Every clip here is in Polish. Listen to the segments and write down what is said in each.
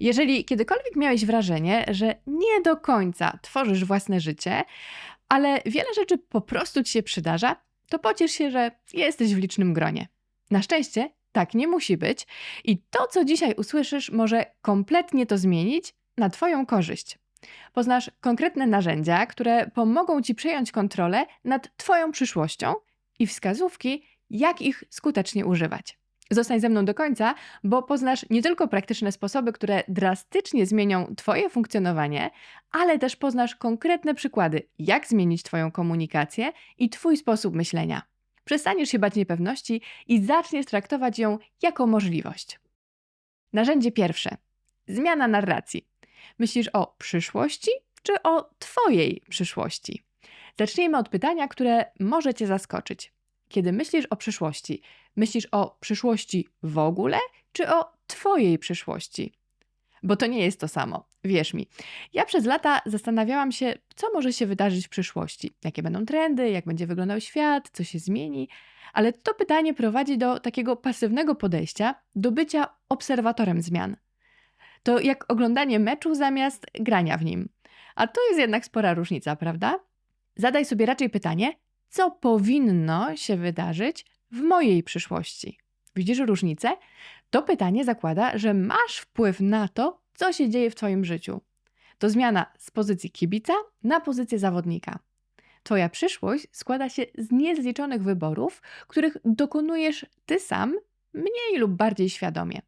Jeżeli kiedykolwiek miałeś wrażenie, że nie do końca tworzysz własne życie, ale wiele rzeczy po prostu ci się przydarza, to pociesz się, że jesteś w licznym gronie. Na szczęście tak nie musi być i to, co dzisiaj usłyszysz, może kompletnie to zmienić na Twoją korzyść. Poznasz konkretne narzędzia, które pomogą Ci przejąć kontrolę nad Twoją przyszłością i wskazówki, jak ich skutecznie używać. Zostań ze mną do końca, bo poznasz nie tylko praktyczne sposoby, które drastycznie zmienią Twoje funkcjonowanie, ale też poznasz konkretne przykłady, jak zmienić Twoją komunikację i Twój sposób myślenia. Przestaniesz się bać niepewności i zaczniesz traktować ją jako możliwość. Narzędzie pierwsze: zmiana narracji. Myślisz o przyszłości czy o Twojej przyszłości? Zacznijmy od pytania, które może Cię zaskoczyć. Kiedy myślisz o przyszłości, myślisz o przyszłości w ogóle, czy o Twojej przyszłości? Bo to nie jest to samo, wierz mi. Ja przez lata zastanawiałam się, co może się wydarzyć w przyszłości, jakie będą trendy, jak będzie wyglądał świat, co się zmieni, ale to pytanie prowadzi do takiego pasywnego podejścia, do bycia obserwatorem zmian. To jak oglądanie meczu zamiast grania w nim. A to jest jednak spora różnica, prawda? Zadaj sobie raczej pytanie, co powinno się wydarzyć w mojej przyszłości. Widzisz różnicę? To pytanie zakłada, że masz wpływ na to, co się dzieje w Twoim życiu. To zmiana z pozycji kibica na pozycję zawodnika. Twoja przyszłość składa się z niezliczonych wyborów, których dokonujesz Ty sam mniej lub bardziej świadomie.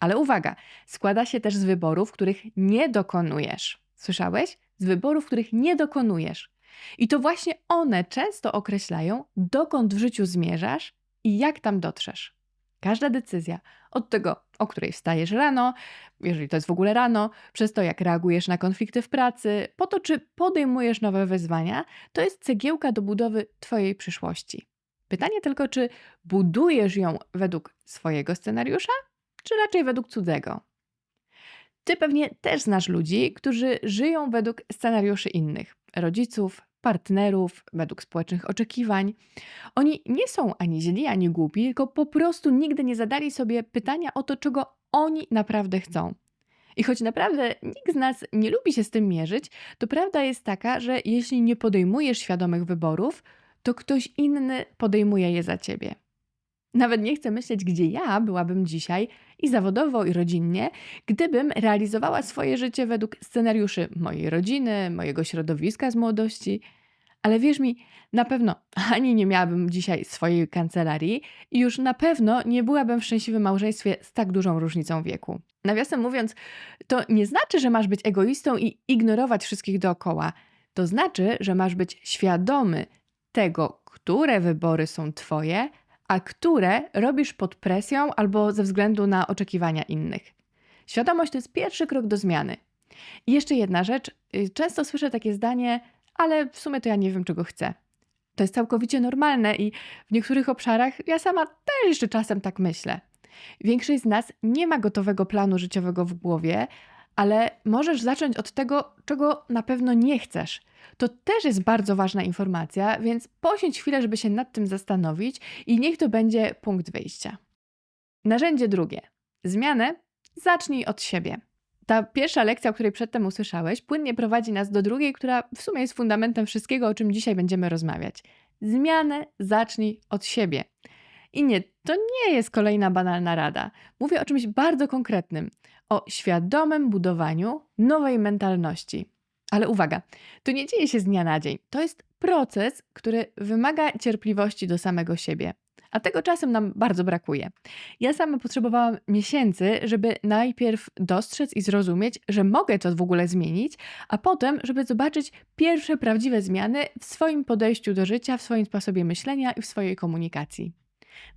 Ale uwaga, składa się też z wyborów, których nie dokonujesz. Słyszałeś? Z wyborów, których nie dokonujesz. I to właśnie one często określają, dokąd w życiu zmierzasz i jak tam dotrzesz. Każda decyzja, od tego, o której wstajesz rano, jeżeli to jest w ogóle rano, przez to, jak reagujesz na konflikty w pracy, po to, czy podejmujesz nowe wyzwania, to jest cegiełka do budowy Twojej przyszłości. Pytanie tylko, czy budujesz ją według swojego scenariusza, czy raczej według cudzego? Ty pewnie też znasz ludzi, którzy żyją według scenariuszy innych rodziców, partnerów, według społecznych oczekiwań. Oni nie są ani źli, ani głupi, tylko po prostu nigdy nie zadali sobie pytania o to, czego oni naprawdę chcą. I choć naprawdę nikt z nas nie lubi się z tym mierzyć, to prawda jest taka, że jeśli nie podejmujesz świadomych wyborów, to ktoś inny podejmuje je za ciebie. Nawet nie chcę myśleć, gdzie ja byłabym dzisiaj i zawodowo, i rodzinnie, gdybym realizowała swoje życie według scenariuszy mojej rodziny, mojego środowiska z młodości. Ale wierz mi, na pewno ani nie miałabym dzisiaj swojej kancelarii i już na pewno nie byłabym w szczęśliwym małżeństwie z tak dużą różnicą wieku. Nawiasem mówiąc, to nie znaczy, że masz być egoistą i ignorować wszystkich dookoła. To znaczy, że masz być świadomy tego, które wybory są Twoje, a które robisz pod presją albo ze względu na oczekiwania innych. Świadomość to jest pierwszy krok do zmiany. I jeszcze jedna rzecz. Y, często słyszę takie zdanie, ale w sumie to ja nie wiem, czego chcę. To jest całkowicie normalne i w niektórych obszarach ja sama też jeszcze czasem tak myślę. Większość z nas nie ma gotowego planu życiowego w głowie, ale możesz zacząć od tego, czego na pewno nie chcesz. To też jest bardzo ważna informacja, więc poświęć chwilę, żeby się nad tym zastanowić i niech to będzie punkt wyjścia. Narzędzie drugie. Zmianę zacznij od siebie. Ta pierwsza lekcja, o której przedtem usłyszałeś, płynnie prowadzi nas do drugiej, która w sumie jest fundamentem wszystkiego, o czym dzisiaj będziemy rozmawiać. Zmianę zacznij od siebie. I nie, to nie jest kolejna banalna rada. Mówię o czymś bardzo konkretnym o świadomym budowaniu nowej mentalności. Ale uwaga, to nie dzieje się z dnia na dzień. To jest proces, który wymaga cierpliwości do samego siebie. A tego czasem nam bardzo brakuje. Ja sama potrzebowałam miesięcy, żeby najpierw dostrzec i zrozumieć, że mogę to w ogóle zmienić, a potem, żeby zobaczyć pierwsze prawdziwe zmiany w swoim podejściu do życia, w swoim sposobie myślenia i w swojej komunikacji.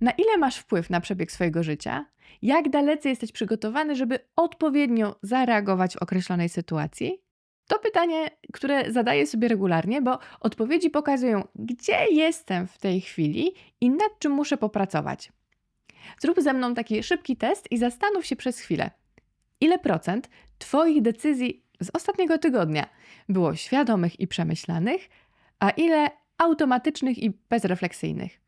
Na ile masz wpływ na przebieg swojego życia? Jak dalece jesteś przygotowany, żeby odpowiednio zareagować w określonej sytuacji? To pytanie, które zadaję sobie regularnie, bo odpowiedzi pokazują, gdzie jestem w tej chwili i nad czym muszę popracować. Zrób ze mną taki szybki test i zastanów się przez chwilę, ile procent Twoich decyzji z ostatniego tygodnia było świadomych i przemyślanych, a ile automatycznych i bezrefleksyjnych.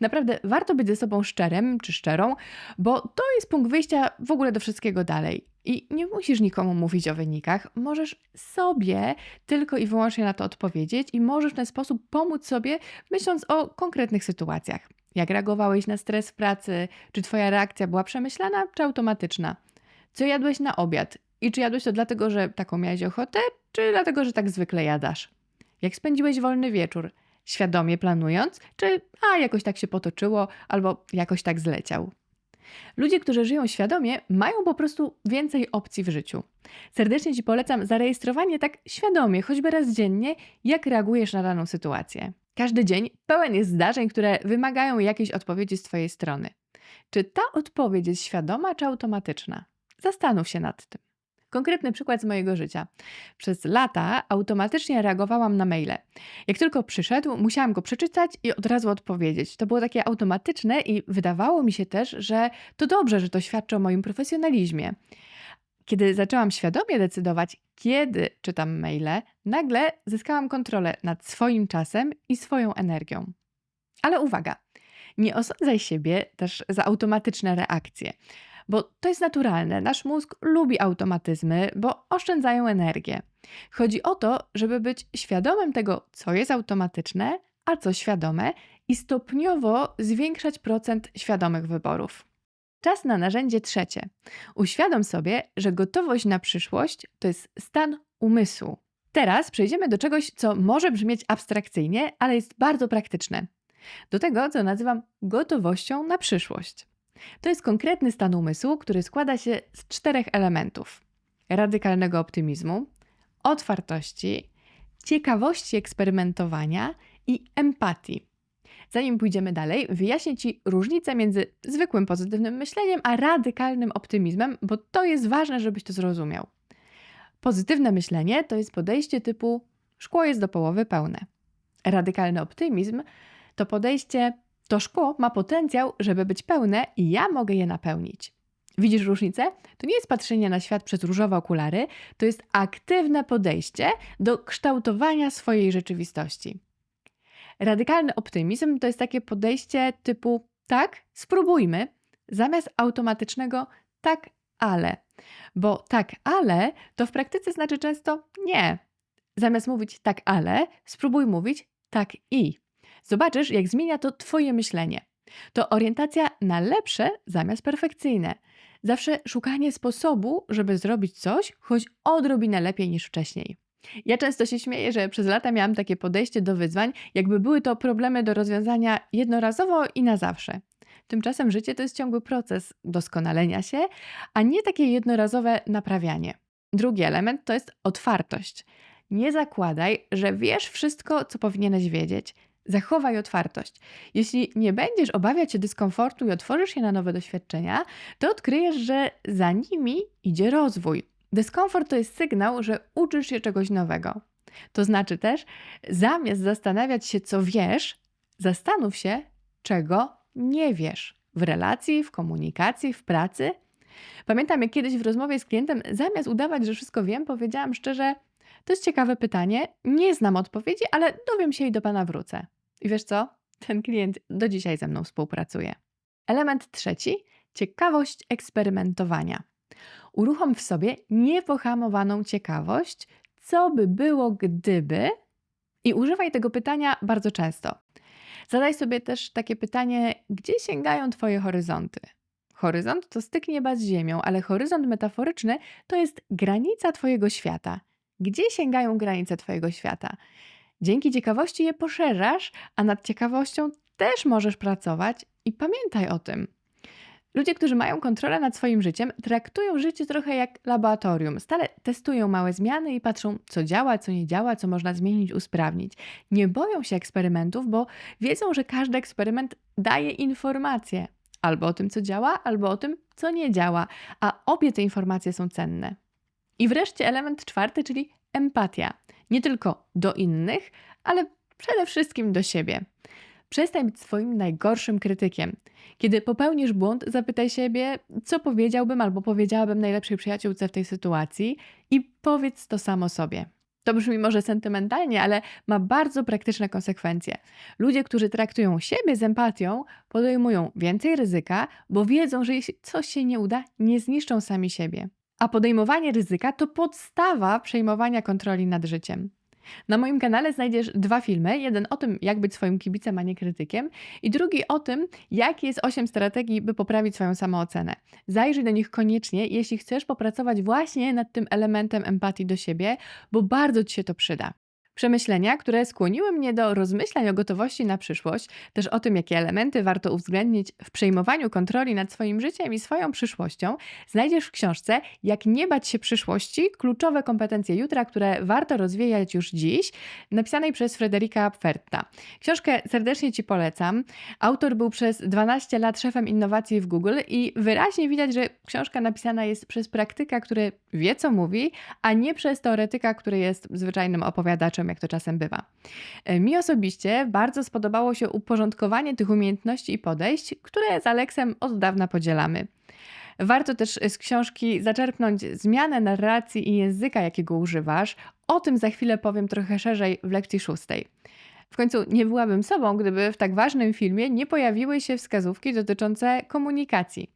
Naprawdę warto być ze sobą szczerym czy szczerą, bo to jest punkt wyjścia w ogóle do wszystkiego dalej. I nie musisz nikomu mówić o wynikach, możesz sobie tylko i wyłącznie na to odpowiedzieć i możesz w ten sposób pomóc sobie, myśląc o konkretnych sytuacjach. Jak reagowałeś na stres w pracy? Czy twoja reakcja była przemyślana czy automatyczna? Co jadłeś na obiad? I czy jadłeś to dlatego, że taką miałeś ochotę, czy dlatego, że tak zwykle jadasz? Jak spędziłeś wolny wieczór? Świadomie planując, czy a jakoś tak się potoczyło, albo jakoś tak zleciał? Ludzie, którzy żyją świadomie, mają po prostu więcej opcji w życiu. Serdecznie Ci polecam zarejestrowanie tak świadomie, choćby raz dziennie, jak reagujesz na daną sytuację. Każdy dzień pełen jest zdarzeń, które wymagają jakiejś odpowiedzi z Twojej strony. Czy ta odpowiedź jest świadoma czy automatyczna? Zastanów się nad tym. Konkretny przykład z mojego życia. Przez lata automatycznie reagowałam na maile. Jak tylko przyszedł, musiałam go przeczytać i od razu odpowiedzieć. To było takie automatyczne i wydawało mi się też, że to dobrze, że to świadczy o moim profesjonalizmie. Kiedy zaczęłam świadomie decydować, kiedy czytam maile, nagle zyskałam kontrolę nad swoim czasem i swoją energią. Ale uwaga, nie osądzaj siebie też za automatyczne reakcje, bo to jest naturalne. Nasz mózg lubi automatyzmy, bo oszczędzają energię. Chodzi o to, żeby być świadomym tego, co jest automatyczne, a co świadome, i stopniowo zwiększać procent świadomych wyborów. Czas na narzędzie trzecie. Uświadom sobie, że gotowość na przyszłość to jest stan umysłu. Teraz przejdziemy do czegoś, co może brzmieć abstrakcyjnie, ale jest bardzo praktyczne. Do tego, co nazywam gotowością na przyszłość. To jest konkretny stan umysłu, który składa się z czterech elementów: radykalnego optymizmu, otwartości, ciekawości eksperymentowania i empatii. Zanim pójdziemy dalej, wyjaśnię Ci różnicę między zwykłym pozytywnym myśleniem a radykalnym optymizmem, bo to jest ważne, żebyś to zrozumiał. Pozytywne myślenie to jest podejście typu szkło jest do połowy pełne. Radykalny optymizm to podejście to szkło ma potencjał, żeby być pełne i ja mogę je napełnić. Widzisz różnicę? To nie jest patrzenie na świat przez różowe okulary, to jest aktywne podejście do kształtowania swojej rzeczywistości. Radykalny optymizm to jest takie podejście typu tak, spróbujmy, zamiast automatycznego tak, ale. Bo tak, ale to w praktyce znaczy często nie. Zamiast mówić tak, ale, spróbuj mówić tak i. Zobaczysz, jak zmienia to Twoje myślenie. To orientacja na lepsze zamiast perfekcyjne. Zawsze szukanie sposobu, żeby zrobić coś, choć odrobinę lepiej niż wcześniej. Ja często się śmieję, że przez lata miałam takie podejście do wyzwań, jakby były to problemy do rozwiązania jednorazowo i na zawsze. Tymczasem życie to jest ciągły proces doskonalenia się, a nie takie jednorazowe naprawianie. Drugi element to jest otwartość. Nie zakładaj, że wiesz wszystko, co powinieneś wiedzieć. Zachowaj otwartość. Jeśli nie będziesz obawiać się dyskomfortu i otworzysz się na nowe doświadczenia, to odkryjesz, że za nimi idzie rozwój. Dyskomfort to jest sygnał, że uczysz się czegoś nowego. To znaczy też, zamiast zastanawiać się, co wiesz, zastanów się, czego nie wiesz w relacji, w komunikacji, w pracy. Pamiętam, jak kiedyś w rozmowie z klientem, zamiast udawać, że wszystko wiem, powiedziałam szczerze: To jest ciekawe pytanie, nie znam odpowiedzi, ale dowiem się i do pana wrócę. I wiesz co? Ten klient do dzisiaj ze mną współpracuje. Element trzeci ciekawość eksperymentowania. Uruchom w sobie niepohamowaną ciekawość, co by było gdyby, i używaj tego pytania bardzo często. Zadaj sobie też takie pytanie, gdzie sięgają Twoje horyzonty? Horyzont to styk nieba z ziemią, ale horyzont metaforyczny to jest granica Twojego świata. Gdzie sięgają granice Twojego świata? Dzięki ciekawości je poszerzasz, a nad ciekawością też możesz pracować i pamiętaj o tym. Ludzie, którzy mają kontrolę nad swoim życiem, traktują życie trochę jak laboratorium. Stale testują małe zmiany i patrzą, co działa, co nie działa, co można zmienić, usprawnić. Nie boją się eksperymentów, bo wiedzą, że każdy eksperyment daje informacje albo o tym, co działa, albo o tym, co nie działa, a obie te informacje są cenne. I wreszcie element czwarty, czyli empatia. Nie tylko do innych, ale przede wszystkim do siebie. Przestań być swoim najgorszym krytykiem. Kiedy popełnisz błąd, zapytaj siebie, co powiedziałbym albo powiedziałabym najlepszej przyjaciółce w tej sytuacji i powiedz to samo sobie. To brzmi może sentymentalnie, ale ma bardzo praktyczne konsekwencje. Ludzie, którzy traktują siebie z empatią, podejmują więcej ryzyka, bo wiedzą, że jeśli coś się nie uda, nie zniszczą sami siebie. A podejmowanie ryzyka to podstawa przejmowania kontroli nad życiem. Na moim kanale znajdziesz dwa filmy. Jeden o tym, jak być swoim kibicem, a nie krytykiem, i drugi o tym, jakie jest 8 strategii, by poprawić swoją samoocenę. Zajrzyj do nich koniecznie, jeśli chcesz popracować właśnie nad tym elementem empatii do siebie, bo bardzo Ci się to przyda. Przemyślenia, które skłoniły mnie do rozmyślań o gotowości na przyszłość, też o tym, jakie elementy warto uwzględnić w przejmowaniu kontroli nad swoim życiem i swoją przyszłością, znajdziesz w książce Jak nie bać się przyszłości kluczowe kompetencje jutra, które warto rozwijać już dziś, napisanej przez Frederika Pferta. Książkę serdecznie Ci polecam. Autor był przez 12 lat szefem innowacji w Google i wyraźnie widać, że książka napisana jest przez praktyka, który wie, co mówi, a nie przez teoretyka, który jest zwyczajnym opowiadaczem jak to czasem bywa. E, mi osobiście bardzo spodobało się uporządkowanie tych umiejętności i podejść, które z Aleksem od dawna podzielamy. Warto też z książki zaczerpnąć zmianę narracji i języka, jakiego używasz. O tym za chwilę powiem trochę szerzej w lekcji szóstej. W końcu nie byłabym sobą, gdyby w tak ważnym filmie nie pojawiły się wskazówki dotyczące komunikacji.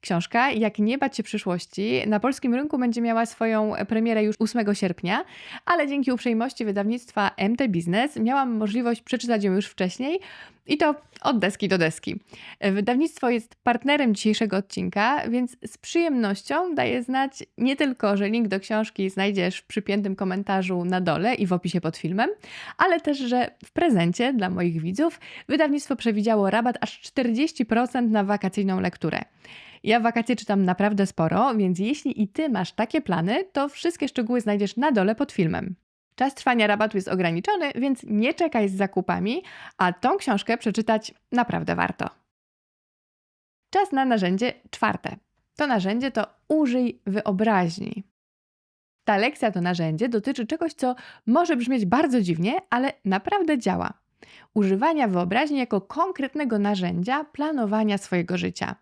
Książka Jak nie bać się przyszłości na polskim rynku będzie miała swoją premierę już 8 sierpnia, ale dzięki uprzejmości wydawnictwa MT Business miałam możliwość przeczytać ją już wcześniej i to od deski do deski. Wydawnictwo jest partnerem dzisiejszego odcinka, więc z przyjemnością daję znać nie tylko, że link do książki znajdziesz w przypiętym komentarzu na dole i w opisie pod filmem, ale też, że w prezencie dla moich widzów wydawnictwo przewidziało rabat aż 40% na wakacyjną lekturę. Ja wakacje czytam naprawdę sporo, więc jeśli i Ty masz takie plany, to wszystkie szczegóły znajdziesz na dole pod filmem. Czas trwania rabatu jest ograniczony, więc nie czekaj z zakupami, a tą książkę przeczytać naprawdę warto. Czas na narzędzie czwarte. To narzędzie to użyj wyobraźni. Ta lekcja to narzędzie dotyczy czegoś, co może brzmieć bardzo dziwnie, ale naprawdę działa. Używania wyobraźni jako konkretnego narzędzia planowania swojego życia.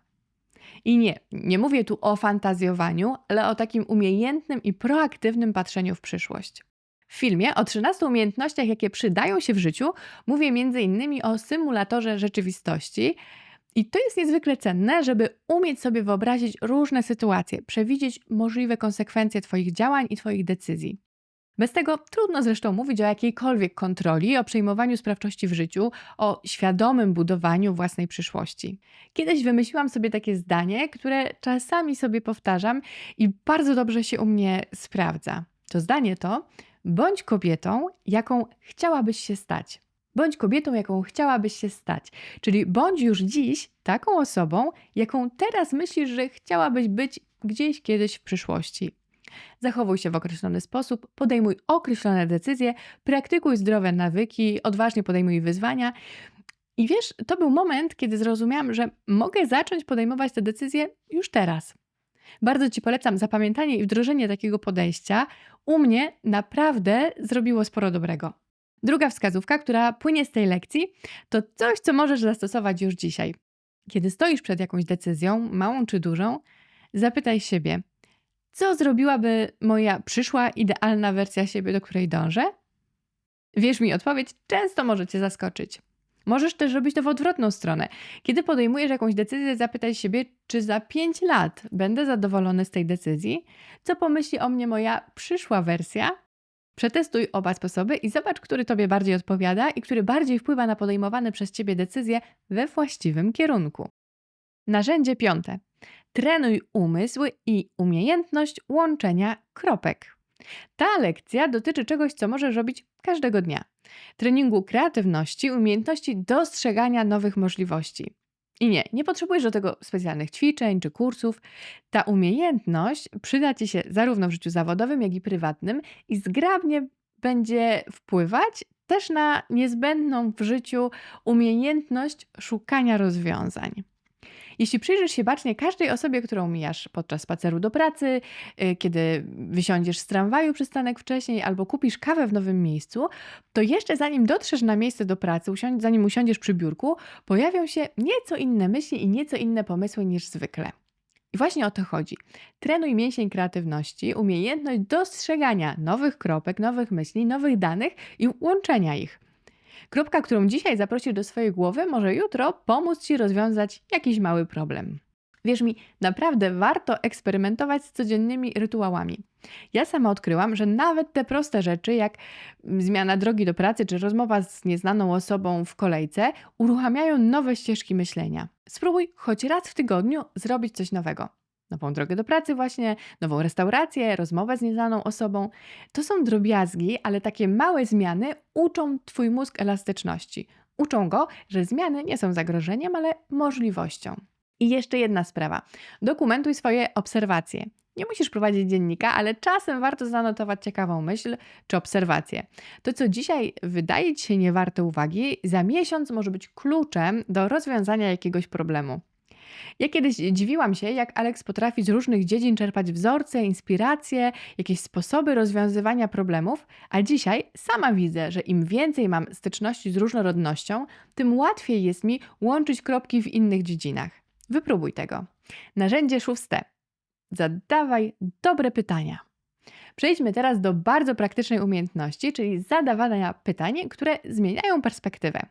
I nie, nie mówię tu o fantazjowaniu, ale o takim umiejętnym i proaktywnym patrzeniu w przyszłość. W filmie o 13 umiejętnościach, jakie przydają się w życiu, mówię m.in. o symulatorze rzeczywistości. I to jest niezwykle cenne, żeby umieć sobie wyobrazić różne sytuacje, przewidzieć możliwe konsekwencje Twoich działań i Twoich decyzji. Bez tego trudno zresztą mówić o jakiejkolwiek kontroli, o przejmowaniu sprawczości w życiu, o świadomym budowaniu własnej przyszłości. Kiedyś wymyśliłam sobie takie zdanie, które czasami sobie powtarzam i bardzo dobrze się u mnie sprawdza. To zdanie to: bądź kobietą, jaką chciałabyś się stać. Bądź kobietą, jaką chciałabyś się stać. Czyli bądź już dziś taką osobą, jaką teraz myślisz, że chciałabyś być gdzieś kiedyś w przyszłości. Zachowuj się w określony sposób, podejmuj określone decyzje, praktykuj zdrowe nawyki, odważnie podejmuj wyzwania. I wiesz, to był moment, kiedy zrozumiałam, że mogę zacząć podejmować te decyzje już teraz. Bardzo Ci polecam zapamiętanie i wdrożenie takiego podejścia. U mnie naprawdę zrobiło sporo dobrego. Druga wskazówka, która płynie z tej lekcji, to coś, co możesz zastosować już dzisiaj. Kiedy stoisz przed jakąś decyzją, małą czy dużą, zapytaj siebie, co zrobiłaby moja przyszła, idealna wersja siebie, do której dążę? Wierz mi, odpowiedź często może Cię zaskoczyć. Możesz też robić to w odwrotną stronę. Kiedy podejmujesz jakąś decyzję, zapytaj siebie, czy za 5 lat będę zadowolony z tej decyzji? Co pomyśli o mnie moja przyszła wersja? Przetestuj oba sposoby i zobacz, który Tobie bardziej odpowiada i który bardziej wpływa na podejmowane przez Ciebie decyzje we właściwym kierunku. Narzędzie piąte. Trenuj umysł i umiejętność łączenia kropek. Ta lekcja dotyczy czegoś, co możesz robić każdego dnia. Treningu kreatywności, umiejętności dostrzegania nowych możliwości. I nie, nie potrzebujesz do tego specjalnych ćwiczeń czy kursów. Ta umiejętność przyda Ci się zarówno w życiu zawodowym, jak i prywatnym i zgrabnie będzie wpływać też na niezbędną w życiu umiejętność szukania rozwiązań. Jeśli przyjrzysz się bacznie każdej osobie, którą mijasz podczas spaceru do pracy, y, kiedy wysiądziesz z tramwaju przystanek wcześniej albo kupisz kawę w nowym miejscu, to jeszcze zanim dotrzesz na miejsce do pracy, zanim usiądziesz przy biurku, pojawią się nieco inne myśli i nieco inne pomysły niż zwykle. I właśnie o to chodzi. Trenuj mięsień kreatywności, umiejętność dostrzegania nowych kropek, nowych myśli, nowych danych i łączenia ich. Kropka, którą dzisiaj zaprosisz do swojej głowy, może jutro pomóc Ci rozwiązać jakiś mały problem. Wierz mi, naprawdę warto eksperymentować z codziennymi rytuałami. Ja sama odkryłam, że nawet te proste rzeczy, jak zmiana drogi do pracy czy rozmowa z nieznaną osobą w kolejce, uruchamiają nowe ścieżki myślenia. Spróbuj choć raz w tygodniu zrobić coś nowego. Nową drogę do pracy, właśnie, nową restaurację, rozmowę z nieznaną osobą. To są drobiazgi, ale takie małe zmiany uczą Twój mózg elastyczności. Uczą go, że zmiany nie są zagrożeniem, ale możliwością. I jeszcze jedna sprawa. Dokumentuj swoje obserwacje. Nie musisz prowadzić dziennika, ale czasem warto zanotować ciekawą myśl czy obserwację. To, co dzisiaj wydaje ci się niewarte uwagi, za miesiąc może być kluczem do rozwiązania jakiegoś problemu. Ja kiedyś dziwiłam się, jak Alex potrafi z różnych dziedzin czerpać wzorce, inspiracje, jakieś sposoby rozwiązywania problemów, a dzisiaj sama widzę, że im więcej mam styczności z różnorodnością, tym łatwiej jest mi łączyć kropki w innych dziedzinach. Wypróbuj tego. Narzędzie szóste. Zadawaj dobre pytania. Przejdźmy teraz do bardzo praktycznej umiejętności, czyli zadawania pytań, które zmieniają perspektywę.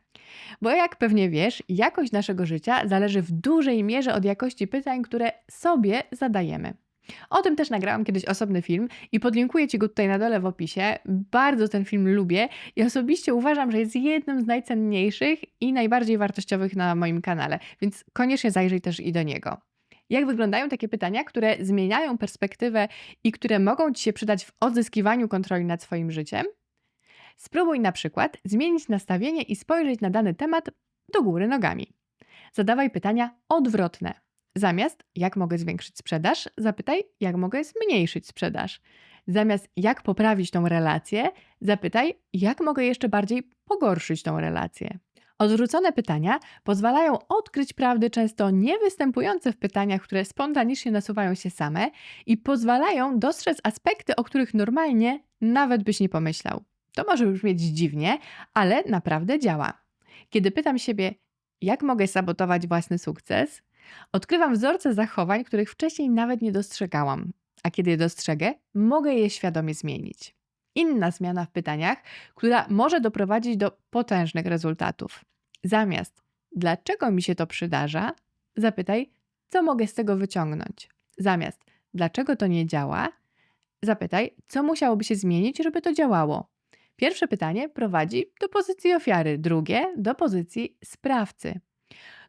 Bo jak pewnie wiesz, jakość naszego życia zależy w dużej mierze od jakości pytań, które sobie zadajemy. O tym też nagrałam kiedyś osobny film i podlinkuję Ci go tutaj na dole w opisie. Bardzo ten film lubię i osobiście uważam, że jest jednym z najcenniejszych i najbardziej wartościowych na moim kanale, więc koniecznie zajrzyj też i do niego. Jak wyglądają takie pytania, które zmieniają perspektywę i które mogą Ci się przydać w odzyskiwaniu kontroli nad swoim życiem? Spróbuj na przykład zmienić nastawienie i spojrzeć na dany temat do góry nogami. Zadawaj pytania odwrotne. Zamiast jak mogę zwiększyć sprzedaż, zapytaj jak mogę zmniejszyć sprzedaż. Zamiast jak poprawić tą relację, zapytaj jak mogę jeszcze bardziej pogorszyć tą relację. Odwrócone pytania pozwalają odkryć prawdy często niewystępujące w pytaniach, które spontanicznie nasuwają się same i pozwalają dostrzec aspekty, o których normalnie nawet byś nie pomyślał. To może brzmieć dziwnie, ale naprawdę działa. Kiedy pytam siebie, jak mogę sabotować własny sukces, odkrywam wzorce zachowań, których wcześniej nawet nie dostrzegałam, a kiedy je dostrzegę, mogę je świadomie zmienić. Inna zmiana w pytaniach, która może doprowadzić do potężnych rezultatów. Zamiast dlaczego mi się to przydarza, zapytaj, co mogę z tego wyciągnąć. Zamiast dlaczego to nie działa, zapytaj, co musiałoby się zmienić, żeby to działało. Pierwsze pytanie prowadzi do pozycji ofiary, drugie do pozycji sprawcy.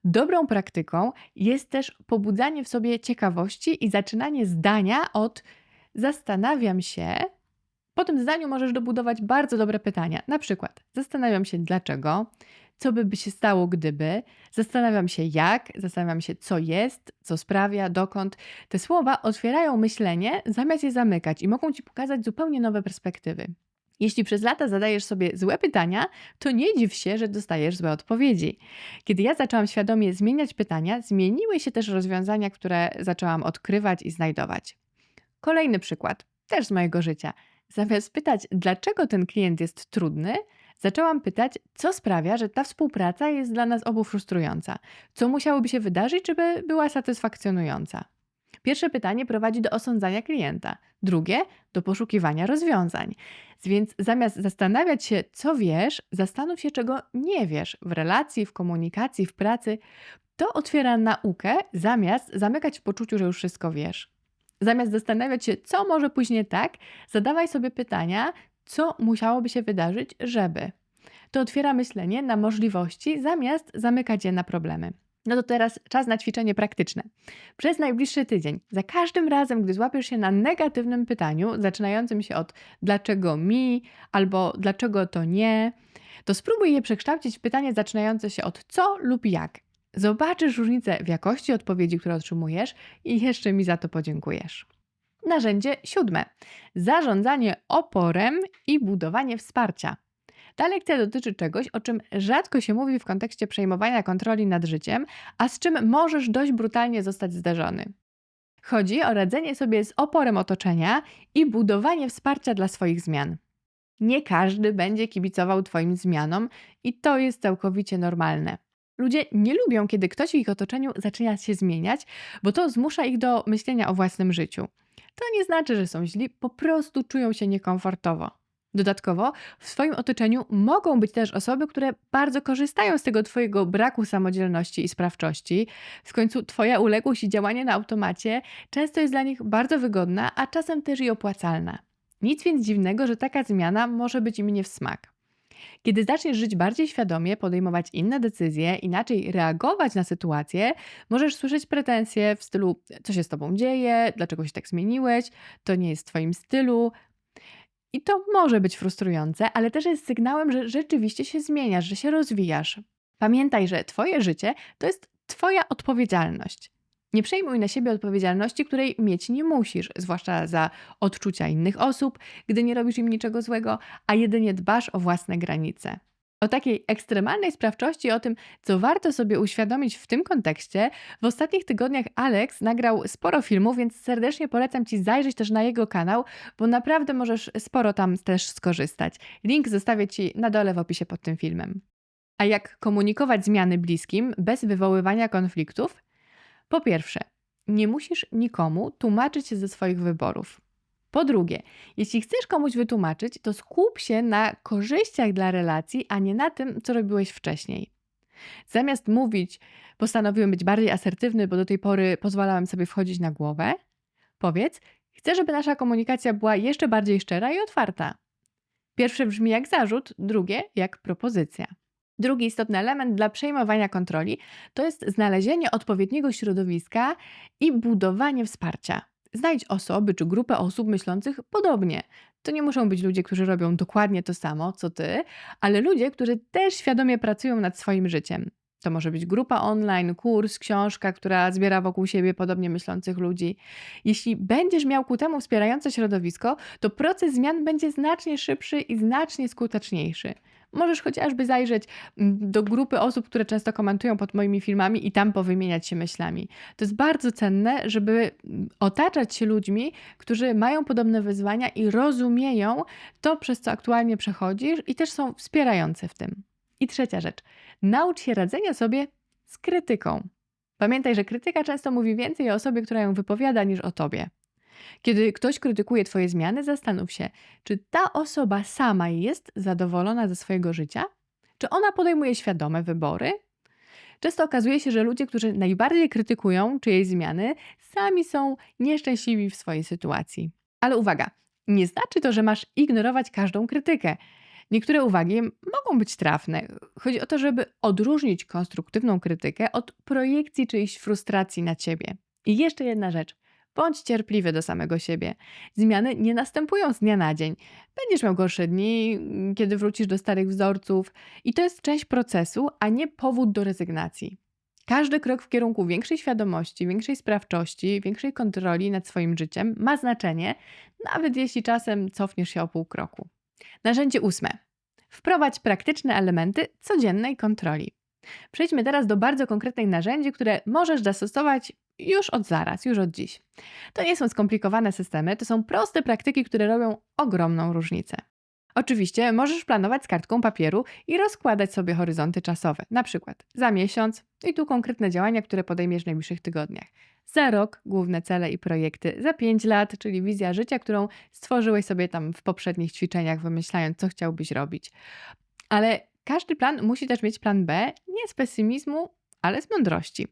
Dobrą praktyką jest też pobudzanie w sobie ciekawości i zaczynanie zdania od zastanawiam się. Po tym zdaniu możesz dobudować bardzo dobre pytania. Na przykład zastanawiam się dlaczego, co by, się stało gdyby, zastanawiam się jak, zastanawiam się co jest, co sprawia, dokąd. Te słowa otwierają myślenie zamiast je zamykać i mogą ci pokazać zupełnie nowe perspektywy. Jeśli przez lata zadajesz sobie złe pytania, to nie dziw się, że dostajesz złe odpowiedzi. Kiedy ja zaczęłam świadomie zmieniać pytania, zmieniły się też rozwiązania, które zaczęłam odkrywać i znajdować. Kolejny przykład, też z mojego życia. Zamiast pytać, dlaczego ten klient jest trudny, zaczęłam pytać, co sprawia, że ta współpraca jest dla nas obu frustrująca. Co musiałoby się wydarzyć, żeby była satysfakcjonująca? Pierwsze pytanie prowadzi do osądzania klienta, drugie do poszukiwania rozwiązań. Więc zamiast zastanawiać się, co wiesz, zastanów się, czego nie wiesz w relacji, w komunikacji, w pracy. To otwiera naukę, zamiast zamykać w poczuciu, że już wszystko wiesz. Zamiast zastanawiać się, co może później tak, zadawaj sobie pytania, co musiałoby się wydarzyć, żeby. To otwiera myślenie na możliwości, zamiast zamykać je na problemy. No to teraz czas na ćwiczenie praktyczne. Przez najbliższy tydzień, za każdym razem, gdy złapiesz się na negatywnym pytaniu, zaczynającym się od dlaczego mi albo dlaczego to nie, to spróbuj je przekształcić w pytanie zaczynające się od co lub jak. Zobaczysz różnicę w jakości odpowiedzi, które otrzymujesz i jeszcze mi za to podziękujesz. Narzędzie siódme: zarządzanie oporem i budowanie wsparcia. Ta lekcja dotyczy czegoś, o czym rzadko się mówi w kontekście przejmowania kontroli nad życiem, a z czym możesz dość brutalnie zostać zderzony. Chodzi o radzenie sobie z oporem otoczenia i budowanie wsparcia dla swoich zmian. Nie każdy będzie kibicował Twoim zmianom i to jest całkowicie normalne. Ludzie nie lubią, kiedy ktoś w ich otoczeniu zaczyna się zmieniać, bo to zmusza ich do myślenia o własnym życiu. To nie znaczy, że są źli, po prostu czują się niekomfortowo. Dodatkowo w swoim otoczeniu mogą być też osoby, które bardzo korzystają z tego Twojego braku samodzielności i sprawczości. W końcu Twoja uległość i działanie na automacie często jest dla nich bardzo wygodna, a czasem też i opłacalna. Nic więc dziwnego, że taka zmiana może być im nie w smak. Kiedy zaczniesz żyć bardziej świadomie, podejmować inne decyzje, inaczej reagować na sytuacje, możesz słyszeć pretensje w stylu: Co się z tobą dzieje? Dlaczego się tak zmieniłeś? To nie jest w twoim stylu. I to może być frustrujące, ale też jest sygnałem, że rzeczywiście się zmieniasz, że się rozwijasz. Pamiętaj, że Twoje życie to jest Twoja odpowiedzialność. Nie przejmuj na siebie odpowiedzialności, której mieć nie musisz, zwłaszcza za odczucia innych osób, gdy nie robisz im niczego złego, a jedynie dbasz o własne granice. O takiej ekstremalnej sprawczości o tym, co warto sobie uświadomić w tym kontekście, w ostatnich tygodniach Alex nagrał sporo filmów, więc serdecznie polecam Ci zajrzeć też na jego kanał, bo naprawdę możesz sporo tam też skorzystać. Link zostawię Ci na dole w opisie pod tym filmem. A jak komunikować zmiany bliskim bez wywoływania konfliktów? Po pierwsze, nie musisz nikomu tłumaczyć się ze swoich wyborów. Po drugie, jeśli chcesz komuś wytłumaczyć, to skup się na korzyściach dla relacji, a nie na tym, co robiłeś wcześniej. Zamiast mówić, postanowiłem być bardziej asertywny, bo do tej pory pozwalałem sobie wchodzić na głowę, powiedz, chcę, żeby nasza komunikacja była jeszcze bardziej szczera i otwarta. Pierwsze brzmi jak zarzut, drugie jak propozycja. Drugi istotny element dla przejmowania kontroli to jest znalezienie odpowiedniego środowiska i budowanie wsparcia. Znajdź osoby czy grupę osób myślących podobnie. To nie muszą być ludzie, którzy robią dokładnie to samo co ty, ale ludzie, którzy też świadomie pracują nad swoim życiem. To może być grupa online, kurs, książka, która zbiera wokół siebie podobnie myślących ludzi. Jeśli będziesz miał ku temu wspierające środowisko, to proces zmian będzie znacznie szybszy i znacznie skuteczniejszy. Możesz chociażby zajrzeć mm, do grupy osób, które często komentują pod moimi filmami i tam powymieniać się myślami. To jest bardzo cenne, żeby mm, otaczać się ludźmi, którzy mają podobne wyzwania i rozumieją to, przez co aktualnie przechodzisz i też są wspierające w tym. I trzecia rzecz. Naucz się radzenia sobie z krytyką. Pamiętaj, że krytyka często mówi więcej o osobie, która ją wypowiada, niż o tobie. Kiedy ktoś krytykuje Twoje zmiany, zastanów się, czy ta osoba sama jest zadowolona ze swojego życia? Czy ona podejmuje świadome wybory? Często okazuje się, że ludzie, którzy najbardziej krytykują czyjeś zmiany, sami są nieszczęśliwi w swojej sytuacji. Ale uwaga, nie znaczy to, że masz ignorować każdą krytykę. Niektóre uwagi mogą być trafne. Chodzi o to, żeby odróżnić konstruktywną krytykę od projekcji czyjejś frustracji na ciebie. I jeszcze jedna rzecz. Bądź cierpliwy do samego siebie. Zmiany nie następują z dnia na dzień. Będziesz miał gorsze dni, mm, kiedy wrócisz do starych wzorców, i to jest część procesu, a nie powód do rezygnacji. Każdy krok w kierunku większej świadomości, większej sprawczości, większej kontroli nad swoim życiem ma znaczenie, nawet jeśli czasem cofniesz się o pół kroku. Narzędzie ósme. Wprowadź praktyczne elementy codziennej kontroli. Przejdźmy teraz do bardzo konkretnych narzędzi, które możesz zastosować już od zaraz, już od dziś. To nie są skomplikowane systemy, to są proste praktyki, które robią ogromną różnicę. Oczywiście możesz planować z kartką papieru i rozkładać sobie horyzonty czasowe, na przykład za miesiąc i tu konkretne działania, które podejmiesz w najbliższych tygodniach. Za rok główne cele i projekty, za 5 lat, czyli wizja życia, którą stworzyłeś sobie tam w poprzednich ćwiczeniach, wymyślając, co chciałbyś robić. Ale każdy plan musi też mieć plan B, nie z pesymizmu, ale z mądrości.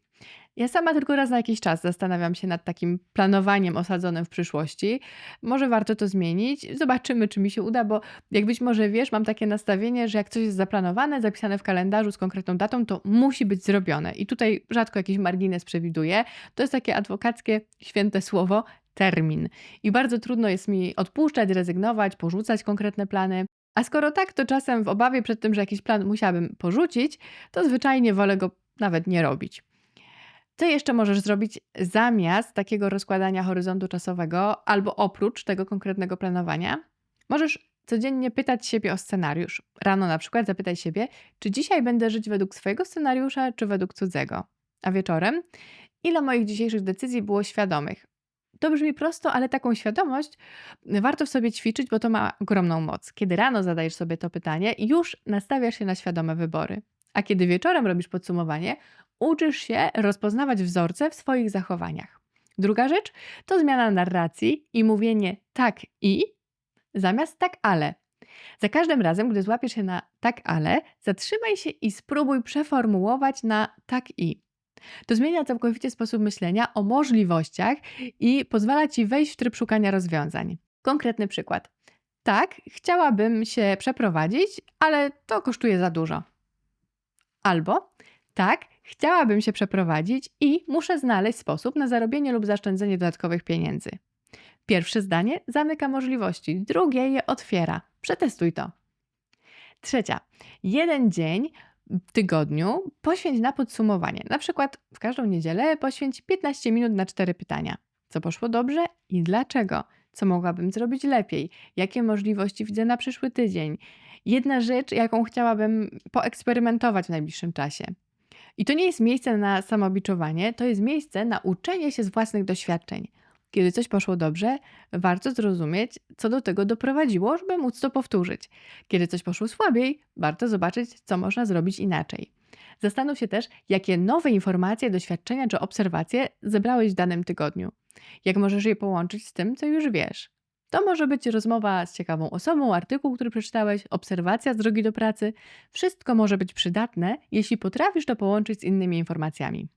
Ja sama tylko raz na jakiś czas zastanawiam się nad takim planowaniem osadzonym w przyszłości. Może warto to zmienić. Zobaczymy, czy mi się uda, bo jak być może wiesz, mam takie nastawienie, że jak coś jest zaplanowane, zapisane w kalendarzu z konkretną datą, to musi być zrobione. I tutaj rzadko jakiś margines przewiduję. To jest takie adwokackie, święte słowo termin. I bardzo trudno jest mi odpuszczać, rezygnować, porzucać konkretne plany. A skoro tak, to czasem w obawie przed tym, że jakiś plan musiałabym porzucić, to zwyczajnie wolę go nawet nie robić. Co jeszcze możesz zrobić zamiast takiego rozkładania horyzontu czasowego albo oprócz tego konkretnego planowania? Możesz codziennie pytać siebie o scenariusz. Rano na przykład zapytaj siebie, czy dzisiaj będę żyć według swojego scenariusza, czy według cudzego. A wieczorem, ile moich dzisiejszych decyzji było świadomych? To brzmi prosto, ale taką świadomość warto w sobie ćwiczyć, bo to ma ogromną moc. Kiedy rano zadajesz sobie to pytanie, już nastawiasz się na świadome wybory. A kiedy wieczorem robisz podsumowanie, uczysz się rozpoznawać wzorce w swoich zachowaniach. Druga rzecz to zmiana narracji i mówienie tak i zamiast tak ale. Za każdym razem, gdy złapiesz się na tak ale, zatrzymaj się i spróbuj przeformułować na tak i. To zmienia całkowicie sposób myślenia o możliwościach i pozwala ci wejść w tryb szukania rozwiązań. Konkretny przykład. Tak, chciałabym się przeprowadzić, ale to kosztuje za dużo. Albo tak, chciałabym się przeprowadzić i muszę znaleźć sposób na zarobienie lub zaszczędzenie dodatkowych pieniędzy. Pierwsze zdanie zamyka możliwości, drugie je otwiera. Przetestuj to. Trzecia. Jeden dzień tygodniu poświęć na podsumowanie. Na przykład w każdą niedzielę poświęć 15 minut na cztery pytania. Co poszło dobrze i dlaczego? Co mogłabym zrobić lepiej? Jakie możliwości widzę na przyszły tydzień? Jedna rzecz, jaką chciałabym poeksperymentować w najbliższym czasie. I to nie jest miejsce na samobiczowanie, to jest miejsce na uczenie się z własnych doświadczeń. Kiedy coś poszło dobrze, warto zrozumieć, co do tego doprowadziło, żeby móc to powtórzyć. Kiedy coś poszło słabiej, warto zobaczyć, co można zrobić inaczej. Zastanów się też, jakie nowe informacje, doświadczenia czy obserwacje zebrałeś w danym tygodniu. Jak możesz je połączyć z tym, co już wiesz. To może być rozmowa z ciekawą osobą, artykuł, który przeczytałeś, obserwacja z drogi do pracy. Wszystko może być przydatne, jeśli potrafisz to połączyć z innymi informacjami.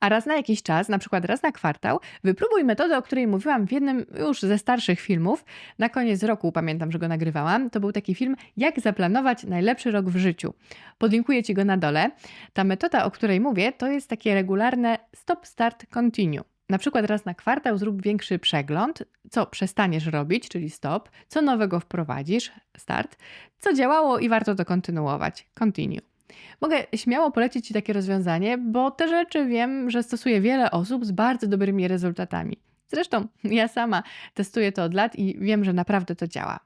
A raz na jakiś czas, na przykład raz na kwartał, wypróbuj metodę, o której mówiłam w jednym już ze starszych filmów. Na koniec roku pamiętam, że go nagrywałam. To był taki film, jak zaplanować najlepszy rok w życiu. Podlinkuję Ci go na dole. Ta metoda, o której mówię, to jest takie regularne stop, start, continue. Na przykład raz na kwartał zrób większy przegląd, co przestaniesz robić, czyli stop, co nowego wprowadzisz, start, co działało i warto to kontynuować, continue. Mogę śmiało polecić Ci takie rozwiązanie, bo te rzeczy wiem, że stosuje wiele osób z bardzo dobrymi rezultatami. Zresztą ja sama testuję to od lat i wiem, że naprawdę to działa.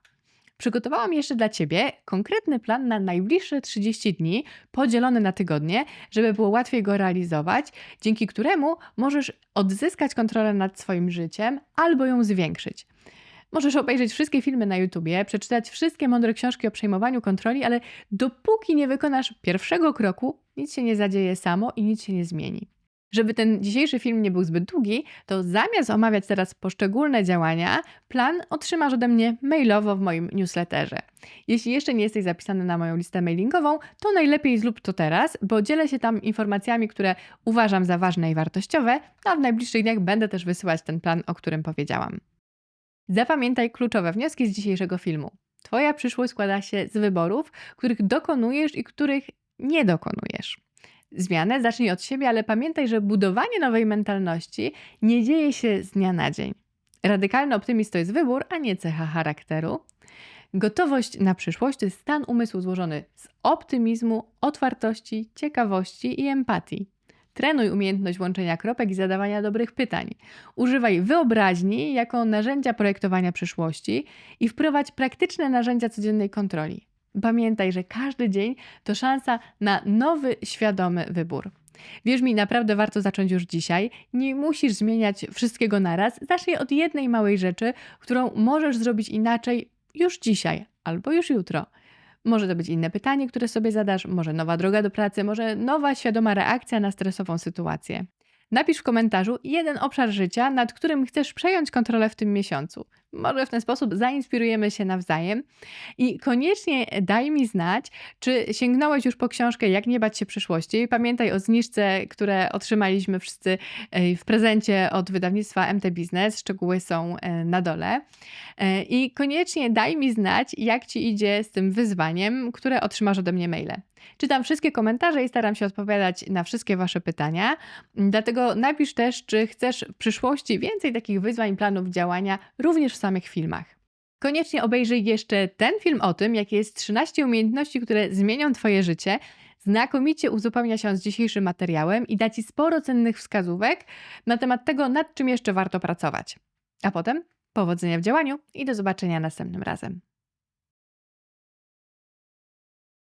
Przygotowałam jeszcze dla Ciebie konkretny plan na najbliższe 30 dni, podzielony na tygodnie, żeby było łatwiej go realizować, dzięki któremu możesz odzyskać kontrolę nad swoim życiem albo ją zwiększyć. Możesz obejrzeć wszystkie filmy na YouTubie, przeczytać wszystkie mądre książki o przejmowaniu kontroli, ale dopóki nie wykonasz pierwszego kroku, nic się nie zadzieje samo i nic się nie zmieni. Żeby ten dzisiejszy film nie był zbyt długi, to zamiast omawiać teraz poszczególne działania, plan otrzymasz ode mnie mailowo w moim newsletterze. Jeśli jeszcze nie jesteś zapisany na moją listę mailingową, to najlepiej zrób to teraz, bo dzielę się tam informacjami, które uważam za ważne i wartościowe, a w najbliższych dniach będę też wysyłać ten plan, o którym powiedziałam. Zapamiętaj kluczowe wnioski z dzisiejszego filmu. Twoja przyszłość składa się z wyborów, których dokonujesz i których nie dokonujesz. Zmianę zacznij od siebie, ale pamiętaj, że budowanie nowej mentalności nie dzieje się z dnia na dzień. Radykalny optymizm to jest wybór, a nie cecha charakteru. Gotowość na przyszłość to jest stan umysłu złożony z optymizmu, otwartości, ciekawości i empatii. Trenuj umiejętność łączenia kropek i zadawania dobrych pytań. Używaj wyobraźni jako narzędzia projektowania przyszłości i wprowadź praktyczne narzędzia codziennej kontroli. Pamiętaj, że każdy dzień to szansa na nowy, świadomy wybór. Wierz mi, naprawdę warto zacząć już dzisiaj. Nie musisz zmieniać wszystkiego naraz. Zacznij od jednej małej rzeczy, którą możesz zrobić inaczej już dzisiaj albo już jutro. Może to być inne pytanie, które sobie zadasz, może nowa droga do pracy, może nowa świadoma reakcja na stresową sytuację. Napisz w komentarzu jeden obszar życia, nad którym chcesz przejąć kontrolę w tym miesiącu. Może w ten sposób zainspirujemy się nawzajem. I koniecznie daj mi znać, czy sięgnąłeś już po książkę Jak nie bać się przyszłości. Pamiętaj o zniżce, które otrzymaliśmy wszyscy e, w prezencie od wydawnictwa MT Business. Szczegóły są e, na dole. E, I koniecznie daj mi znać, jak ci idzie z tym wyzwaniem, które otrzymasz ode mnie maile. Czytam wszystkie komentarze i staram się odpowiadać na wszystkie Wasze pytania. Dlatego napisz też, czy chcesz w przyszłości więcej takich wyzwań, planów działania, również w samych filmach. Koniecznie obejrzyj jeszcze ten film o tym, jakie jest 13 umiejętności, które zmienią Twoje życie. Znakomicie uzupełnia się z dzisiejszym materiałem i da Ci sporo cennych wskazówek na temat tego, nad czym jeszcze warto pracować. A potem powodzenia w działaniu i do zobaczenia następnym razem.